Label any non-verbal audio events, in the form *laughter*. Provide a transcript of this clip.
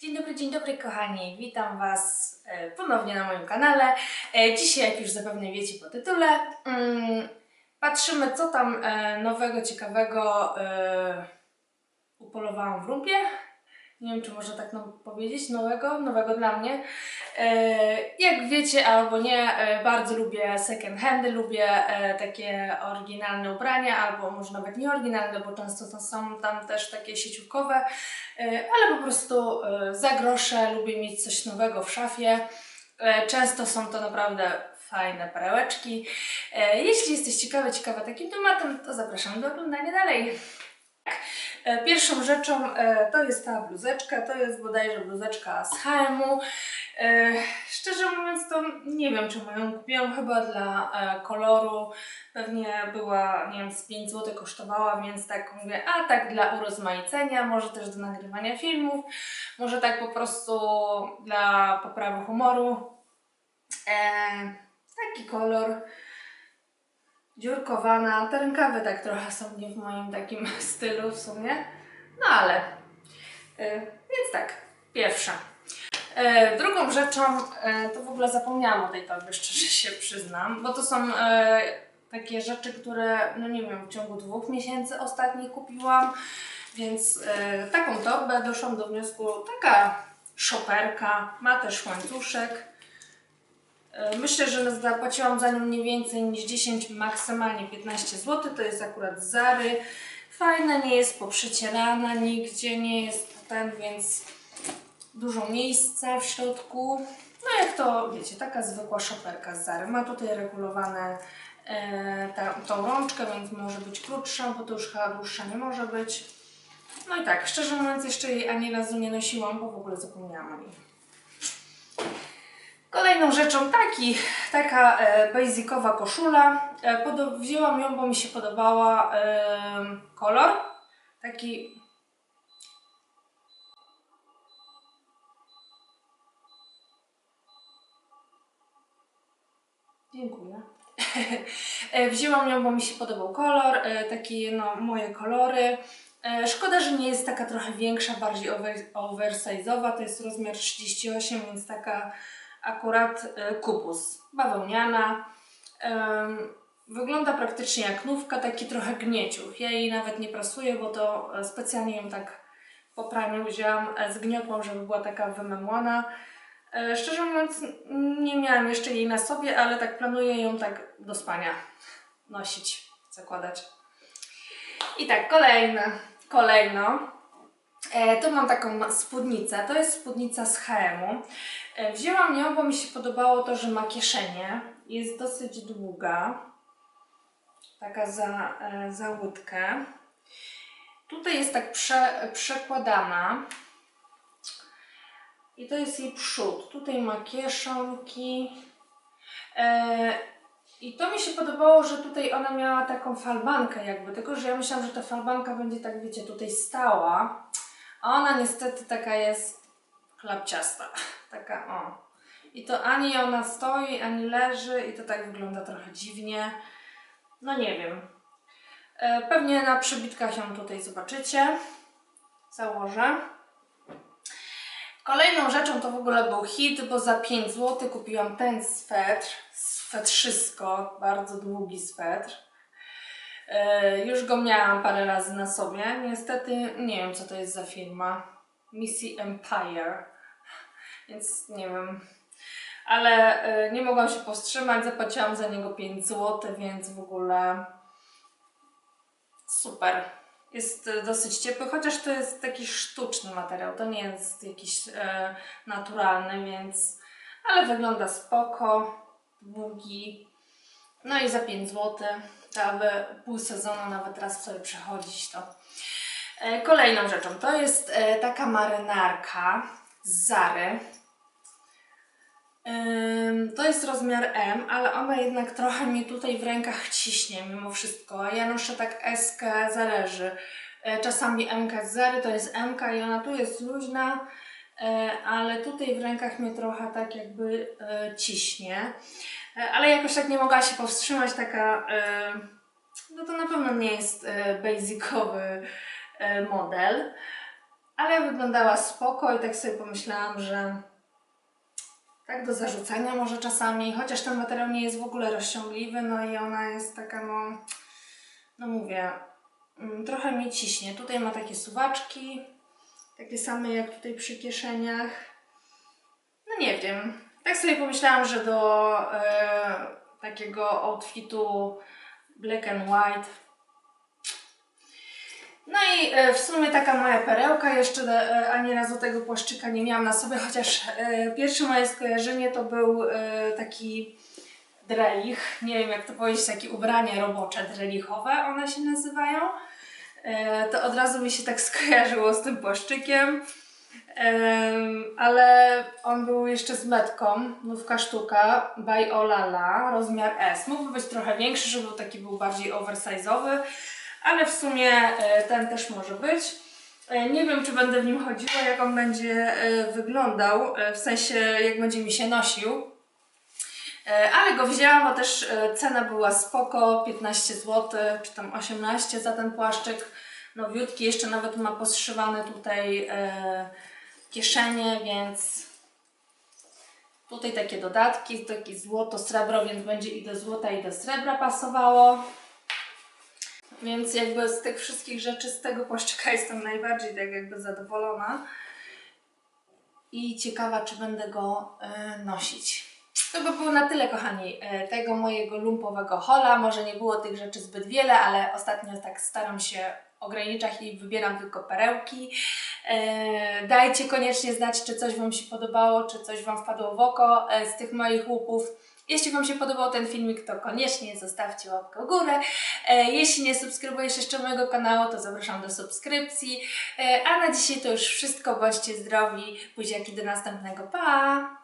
Dzień dobry, dzień dobry kochani. Witam Was e, ponownie na moim kanale. E, Dzisiaj, jak już zapewne wiecie po tytule, mm, patrzymy co tam e, nowego, ciekawego upolowałam w rumpie. Nie wiem, czy można tak powiedzieć, nowego, nowego dla mnie. E, jak wiecie albo nie, e, bardzo lubię second handy, lubię e, takie oryginalne ubrania, albo może nawet nie oryginalne, bo często to są tam też takie sieciówkowe, ale po prostu za grosze lubię mieć coś nowego w szafie. Często są to naprawdę fajne perełeczki. Jeśli jesteś ciekawy, ciekawa takim tematem, to zapraszam do oglądania dalej. E, Pierwszą rzeczą e, to jest ta bluzeczka, to jest bodajże bluzeczka z H&M-u. E, Szczerze mówiąc to nie wiem czemu ją kupiłam, chyba dla koloru. Pewnie była, nie wiem, z 5 zł kosztowała, więc tak mówię, a tak dla urozmaicenia, może też do nagrywania filmów, może tak po prostu dla poprawy humoru. E, taki kolor dziurkowana. Te rękawy tak trochę są nie w moim takim *laughs* stylu w sumie. No ale. y, więc tak, pierwsza. E, drugą rzeczą, e, to w ogóle zapomniałam o tej torbie, *laughs* szczerze się przyznam, bo to są takie rzeczy, które, no nie wiem, w ciągu dwóch miesięcy ostatnich kupiłam, więc taką torbę doszłam do wniosku, taka szoperka, ma też łańcuszek, Myślę, że zapłaciłam za nią nie więcej niż 10, maksymalnie 15 zł. To jest akurat z Zary. Fajna, nie jest poprzecierana nigdzie, nie jest ten, więc dużo miejsca w środku. No jak to, wiecie, taka zwykła szoperka z Zary. Ma tutaj regulowane e, ta, tą rączkę, więc może być krótsza, bo to już chyba dłuższa nie może być. No i tak, szczerze mówiąc jeszcze jej ani razu nie nosiłam, bo w ogóle zapomniałam o niej. Kolejną rzeczą taki, taka e, basicowa koszula. E, wzięłam ją, bo mi się podobała kolor. Taki. Dziękuję. *laughs* E, Wzięłam ją, bo mi się podobał kolor, e, taki no moje kolory. Szkoda, że nie jest taka trochę większa, bardziej over, oversize'owa. To jest rozmiar 38, więc taka akurat e, kubus. Bawełniana. Wygląda praktycznie jak nówka, taki trochę gnieciuch. Ja jej nawet nie prasuję, bo to e, specjalnie ją tak po praniu wzięłam, e, zgniotłam, żeby była taka wymemłana. Szczerze mówiąc, nie miałam jeszcze jej na sobie, ale tak planuję ją tak do spania nosić, zakładać. I tak, kolejne, kolejno. E, tu mam taką spódnicę. To jest spódnica z H&M-u. E, wzięłam ją, bo mi się podobało to, że ma kieszenie. Jest dosyć długa. Taka za, e, za łódkę. Tutaj jest tak prze, przekładana. I to jest jej przód. Tutaj ma kieszonki. I to mi się podobało, że tutaj ona miała taką falbankę jakby, tylko że ja myślałam, że ta falbanka będzie tak, wiecie, tutaj stała. A ona niestety taka jest klapciasta. *laughs* Taka o. I to ani ona stoi, ani leży i to tak wygląda trochę dziwnie. No nie wiem. E, Pewnie na przybitkach ją tutaj zobaczycie. Założę. Kolejną rzeczą to w ogóle był hit, bo za 5 zł kupiłam ten swetr, swetrzysko, bardzo długi swetr. E, Już go miałam parę razy na sobie. Niestety nie wiem, co to jest za firma. Missy Empire. Więc nie wiem. Ale e, nie mogłam się powstrzymać. Zapłaciłam za niego 5 zł, więc w ogóle super. Jest e, dosyć ciepły, chociaż to jest taki sztuczny materiał. To nie jest jakiś naturalny, więc. Ale wygląda spoko. Długi. No i za 5 zł, to aby pół sezonu nawet raz sobie przechodzić to. E, Kolejną rzeczą to jest e, taka marynarka z Zary. To jest rozmiar M, ale ona jednak trochę mi tutaj w rękach ciśnie mimo wszystko. Ja noszę tak S, zależy. E, Czasami M z Zary to jest M i ona tu jest luźna, ale tutaj w rękach mnie trochę tak jakby ciśnie. E, Ale jakoś tak nie mogła się powstrzymać, taka, e, no to na pewno nie jest e, basicowy model, ale wyglądała spoko i tak sobie pomyślałam, że tak do zarzucenia może czasami, chociaż ten materiał nie jest w ogóle rozciągliwy, no i ona jest taka, no, no mówię, mm, trochę mi ciśnie. Tutaj ma takie suwaczki, takie same jak tutaj przy kieszeniach. No nie wiem, tak sobie pomyślałam, że do e, takiego outfitu black and white no i e, w sumie taka moja perełka, jeszcze e, ani razu tego płaszczyka nie miałam na sobie, chociaż e, pierwsze moje skojarzenie to był e, taki drelich, nie wiem jak to powiedzieć, takie ubrania robocze drelichowe one się nazywają. E, to od razu mi się tak skojarzyło z tym płaszczykiem. Ale on był jeszcze z metką, nówka sztuka by Olala, rozmiar S. Mógłby być trochę większy, żeby taki był bardziej oversize'owy, ale w sumie e, ten też może być. E, Nie wiem, czy będę w nim chodziła, jak on będzie e, wyglądał, w sensie jak będzie mi się nosił. Ale go wzięłam, bo też cena była spoko, 15 zł, czy tam 18 za ten płaszczyk. Nowiutki, jeszcze nawet ma poszywane tutaj e, kieszenie, więc tutaj takie dodatki, taki złoto, srebro, więc będzie i do złota i do srebra pasowało. Więc jakby z tych wszystkich rzeczy, z tego płaszczyka *laughs* jestem najbardziej tak jakby zadowolona. I ciekawa, czy będę go e, nosić. To by było na tyle, kochani, e, tego mojego lumpowego hola. Może nie było tych rzeczy zbyt wiele, ale ostatnio tak staram się ograniczać i wybieram tylko perełki. E, Dajcie koniecznie znać, czy coś Wam się podobało, czy coś Wam wpadło w oko e, z tych moich łupów. Jeśli Wam się podobał ten filmik, to koniecznie zostawcie łapkę w górę. E, Jeśli nie subskrybujesz jeszcze mojego kanału, to zapraszam do subskrypcji. A na dzisiaj to już wszystko. Bądźcie zdrowi. Buziaki do następnego. Pa!